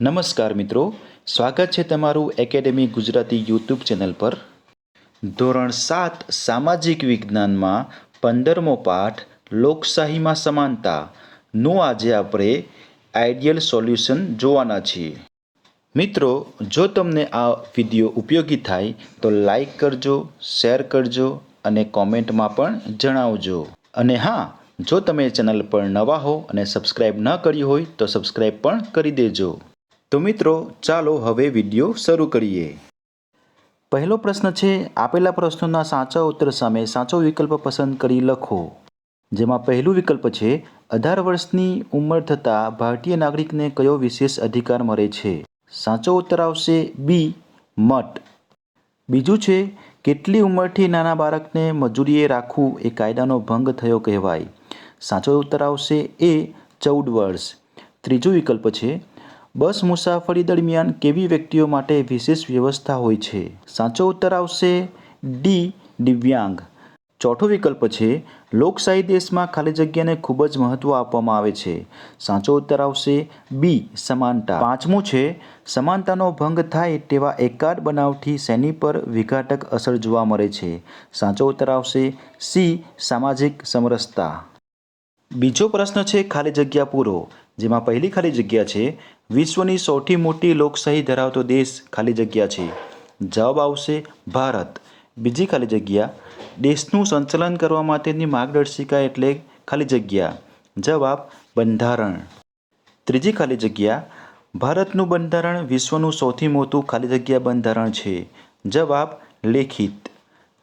નમસ્કાર મિત્રો, સ્વાગત છે તમારું એકેડેમી ગુજરાતી યુટ્યુબ ચેનલ પર. ધોરણ સાત, સામાજિક વિજ્ઞાનમાં પંદરમો પાઠ, લોકશાહીમાં સમાનતા. નું આજે આપણે આઈડિયલ સોલ્યુશન જોવાના છીએ. મિત્રો, જો તમને આ વીડિયો ઉપયોગી થાય, તો લાઈક કરજો શેર કરજો અને કોમેન્ટમાં પણ જણાવજો. અને હા, જો તમે ચેનલ પર નવા હો અને સબસ્ક્રાઈબ ન કર્યું હોય, તો સબસ્ક્રાઈબ પણ કરી દેજો. તો મિત્રો, ચાલો હવે વીડિયો શરૂ કરીએ. પહેલો પ્રશ્ન છે, આપેલા પ્રશ્નોના સાચા ઉત્તર સામે સાચો વિકલ્પ પસંદ કરી લખો. જેમાં પહેલું વિકલ્પ છે, અઢાર વર્ષની ઉંમર થતાં ભારતીય નાગરિકને કયો વિશેષ અધિકાર મળે છે? સાચો ઉત્તર આવશે બી મટ બીજું છે, કેટલી ઉંમરથી નાના બાળકને મજૂરીએ રાખવું એ કાયદાનો ભંગ થયો કહેવાય? સાચો ઉત્તર આવશે એ, ચૌદ વર્ષ. ત્રીજો વિકલ્પ છે બસ મુસાફરી દરમિયાન કેવી વ્યક્તિઓ માટે વિશેષ વ્યવસ્થા હોય છે? સાચો ઉત્તર આવશે ડી, દિવ્યાંગ. ચોથો વિકલ્પ છે, લોકશાહી દેશમાં ખાલી જગ્યાને ખૂબ જ મહત્ત્વ આપવામાં આવે છે. સાચો ઉત્તર આવશે બી, સમાનતા. પાંચમું છે, સમાનતાનો ભંગ થાય તેવા એકાદ બનાવથી સૈની પર વિઘાટક અસર જોવા મળે છે? સાચો ઉત્તર આવશે સી, સામાજિક સમરસતા. બીજો પ્રશ્ન છે, ખાલી જગ્યા પૂરો. જેમાં પહેલી ખાલી જગ્યા છે વિશ્વની સૌથી મોટી લોકશાહી ધરાવતો દેશ ખાલી જગ્યા છે. જવાબ આવશે ભારત. બીજી ખાલી જગ્યા, દેશનું સંચાલન કરવા માટેની માર્ગદર્શિકા એટલે ખાલી જગ્યા. જવાબ, બંધારણ. ત્રીજી ખાલી જગ્યા, ભારતનું બંધારણ વિશ્વનું સૌથી મોટું ખાલી જગ્યા બંધારણ છે. જવાબ, લેખિત.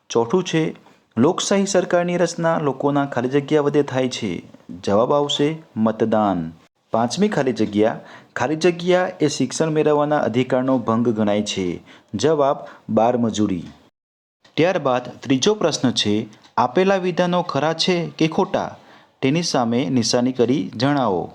ચોથું છે, લોકશાહી સરકારની રચના લોકોના ખાલી જગ્યા વધે થાય છે. જવાબ આવશે મતદાન. પાંચમી ખાલી જગ્યા ખાલી જગ્યા એ શિક્ષણ મેળવવાના અધિકારનો ભંગ ગણાય છે. જવાબ બારમજૂરી ત્યારબાદ ત્રીજો પ્રશ્ન છે, આપેલા વિધાનો ખરા છે કે ખોટા? તેની સામે નિશાની કરી જણાવો.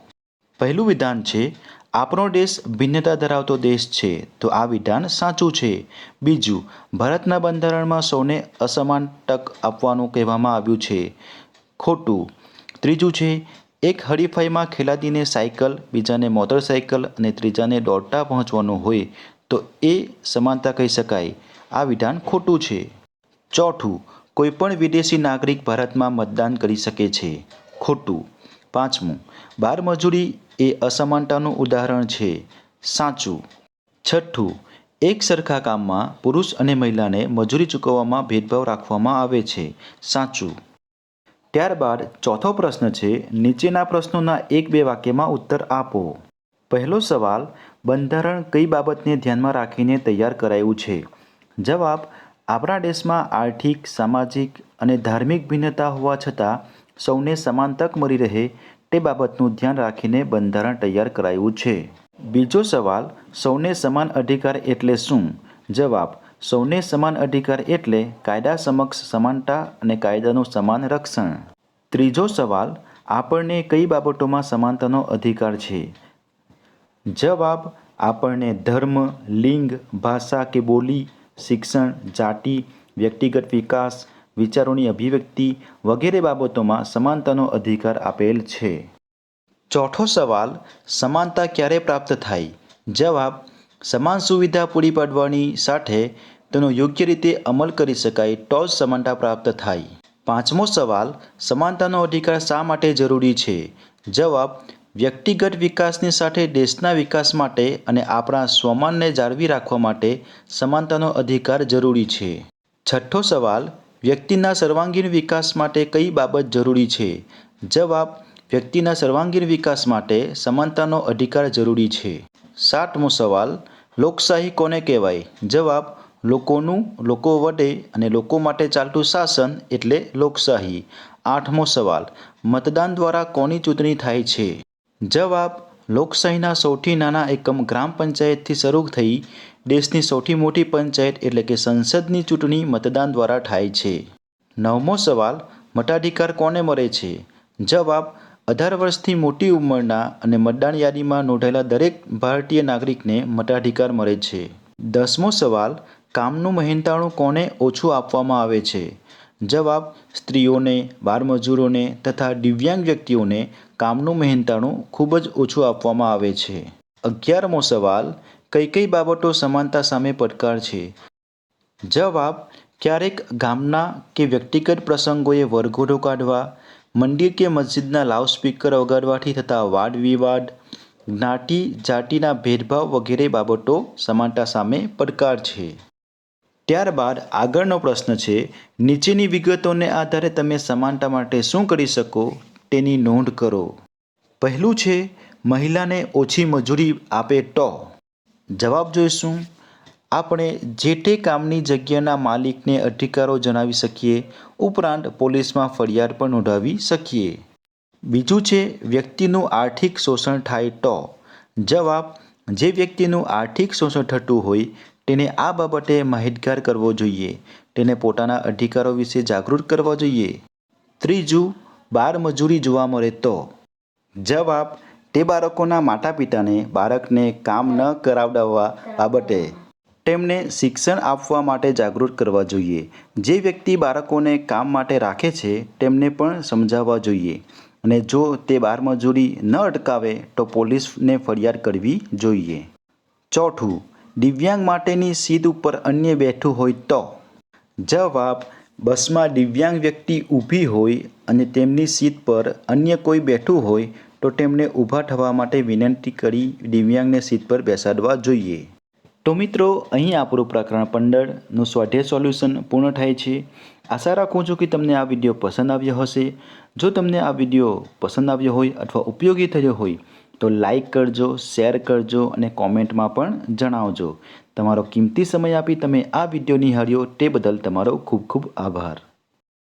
પહેલું વિધાન છે, આપણો દેશ ભિન્નતા ધરાવતો દેશ છે, તો આ વિધાન સાચું છે. બીજું, ભારતના બંધારણમાં સૌને અસમાન તક આપવાનું કહેવામાં આવ્યું છે. ખોટું. ત્રીજું છે એક હરીફાઈમાં ખેલાડીને સાયકલ, બીજાને મોટરસાયકલ અને ત્રીજાને દોડતા પહોંચવાનું હોય તો એ સમાનતા કહી શકાય. આ વિધાન ખોટું છે. ચોથું, કોઈપણ વિદેશી નાગરિક ભારતમાં મતદાન કરી શકે છે. ખોટું. પાંચમું બાળમજૂરી એ અસમાનતાનું ઉદાહરણ છે. સાચું. છઠ્ઠું, એક સરખા કામમાં પુરુષ અને મહિલાને મજૂરી ચૂકવવામાં ભેદભાવ રાખવામાં આવે છે. સાચું. ત્યારબાદ ચોથો પ્રશ્ન છે, નીચેના પ્રશ્નોના એક બે વાક્યમાં ઉત્તર આપો. પહેલો સવાલ, બંધારણ કઈ બાબતને ધ્યાનમાં રાખીને તૈયાર કરાયું છે? જવાબ, આપણા દેશમાં આર્થિક, સામાજિક અને ધાર્મિક ભિન્નતા હોવા છતાં સૌને સમાન તક મળી રહે તે બાબતનું ધ્યાન રાખીને બંધારણ તૈયાર કરાયું છે. બીજો સવાલ, સૌને સમાન અધિકાર એટલે શું? જવાબ સૌને સમાન અધિકાર એટલે કાયદા સમક્ષ સમાનતા અને કાયદાનું સમાન રક્ષણ. ત્રીજો સવાલ, આપણને કઈ બાબતોમાં સમાનતાનો અધિકાર છે? જવાબ, આપણને ધર્મ, લિંગ, ભાષા કે બોલી, શિક્ષણ, જાતિ, વ્યક્તિગત વિકાસ, વિચારોની અભિવ્યક્તિ વગેરે બાબતોમાં સમાનતાનો અધિકાર આપેલ છે. ચોથો સવાલ, સમાનતા ક્યારે પ્રાપ્ત થાય? જવાબ સમાન સુવિધા પૂરી પાડવાની સાથે તેનો યોગ્ય રીતે અમલ કરી શકાય તો જ સમાનતા પ્રાપ્ત થાય. પાંચમો સવાલ, સમાનતાનો અધિકાર શા માટે જરૂરી છે? જવાબ, વ્યક્તિગત વિકાસની સાથે દેશના વિકાસ માટે અને આપણા સ્વમાનને જાળવી રાખવા માટે સમાનતાનો અધિકાર જરૂરી છે. છઠ્ઠો સવાલ, વ્યક્તિના સર્વાંગીણ વિકાસ માટે કઈ બાબત જરૂરી છે? જવાબ, વ્યક્તિના સર્વાંગીણ વિકાસ માટે સમાનતાનો અધિકાર જરૂરી છે. સાતમો સવાલ લોકશાહી કોને કહેવાય? જવાબ, લોકોનું, લોકો વડે અને લોકો માટે ચાલતું શાસન એટલે લોકશાહી. આઠમો સવાલ, મતદાન દ્વારા કોની ચૂંટણી થાય છે? જવાબ, લોકશાહીના સૌથી નાના એકમ ગ્રામ પંચાયતથી શરૂ થઈ દેશની સૌથી મોટી પંચાયત એટલે કે સંસદની ચૂંટણી મતદાન દ્વારા થાય છે. નવમો સવાલ, મતાધિકાર કોને મળે છે? જવાબ અઢાર વર્ષથી મોટી ઉંમરના અને મતદાન યાદીમાં નોંધાયેલા દરેક ભારતીય નાગરિકને મતાધિકાર મળે છે. દસમો સવાલ, કામનું મહેનતાણું કોને ઓછું આપવામાં આવે છે? જવાબ, સ્ત્રીઓને, બાળમજૂરોને તથા દિવ્યાંગ વ્યક્તિઓને કામનું મહેનતાણું ખૂબ જ ઓછું આપવામાં આવે છે. અગિયારમો સવાલ, કઈ કઈ બાબતો સમાનતા સામે પડકાર છે? જવાબ, ક્યારેક ગામના કે વ્યક્તિગત પ્રસંગોએ વરઘોડો કાઢવા મંદિર કે મસ્જિદના લાઉડસ્પીકર વગાડવાથી થતા વાદ વિવાદ, જ્ઞાતિ, જાતિના ભેદભાવ વગેરે બાબતો સમાનતા સામે પડકાર છે. ત્યારબાદ આગળનો પ્રશ્ન છે, નીચેની વિગતોને આધારે તમે સમાનતા માટે શું કરી શકો તેની નોંધ કરો. પહેલું છે, મહિલાને ઓછી મજૂરી આપે તો. જવાબ જોઈશું. આપણે જે તે કામની જગ્યાના માલિકને અધિકારો જણાવી શકીએ, ઉપરાંત પોલીસમાં ફરિયાદ પણ નોંધાવી શકીએ. બીજું છે, વ્યક્તિનું આર્થિક શોષણ થાય તો. જવાબ, જે વ્યક્તિનું આર્થિક શોષણ થતું હોય, તેને આ બાબતે માહિતગાર કરવો જોઈએ. તેને પોતાના અધિકારો વિશે જાગૃત કરવા જોઈએ. ત્રીજું બાળમજૂરી જોવા મળે તો. જવાબ, તે બાળકોના માતા પિતાને બાળકને કામ ન કરાવડાવવા બાબતે. તેમને શિક્ષણ આપવા માટે જાગૃત કરવા જોઈએ. જે વ્યક્તિ બાળકોને કામ માટે રાખે છે, તેમને પણ સમજાવવા જોઈએ. અને જો તે બાળમજૂરી ન અટકાવે, તો પોલીસને ફરિયાદ કરવી જોઈએ. ચોથું, દિવ્યાંગ માટેની સીટ ઉપર અન્ય બેઠું હોય તો? જવાબ, બસમાં દિવ્યાંગ વ્યક્તિ ઊભી હોય અને તેમની સીટ પર અન્ય કોઈ બેઠું હોય, તો તેમને ઊભા થવા માટે વિનંતી કરી દિવ્યાંગને સીટ પર બેસાડવા જોઈએ. તો મિત્રો, અહીં આપણું પ્રકરણ પંદરનું સ્વાધ્યાય સોલ્યુશન પૂર્ણ થાય છે. આશા રાખું છું કે તમને આ વીડિયો પસંદ આવ્યો હશે. જો તમને આ વીડિયો પસંદ આવ્યો હોય અથવા ઉપયોગી થયો હોય, તો લાઈક કરજો, શેર કરજો અને કોમેન્ટમાં પણ જણાવજો. તમારો કિંમતી સમય આપી તમે આ વીડિયો નિહાળ્યો તે બદલ તમારો ખૂબ ખૂબ આભાર.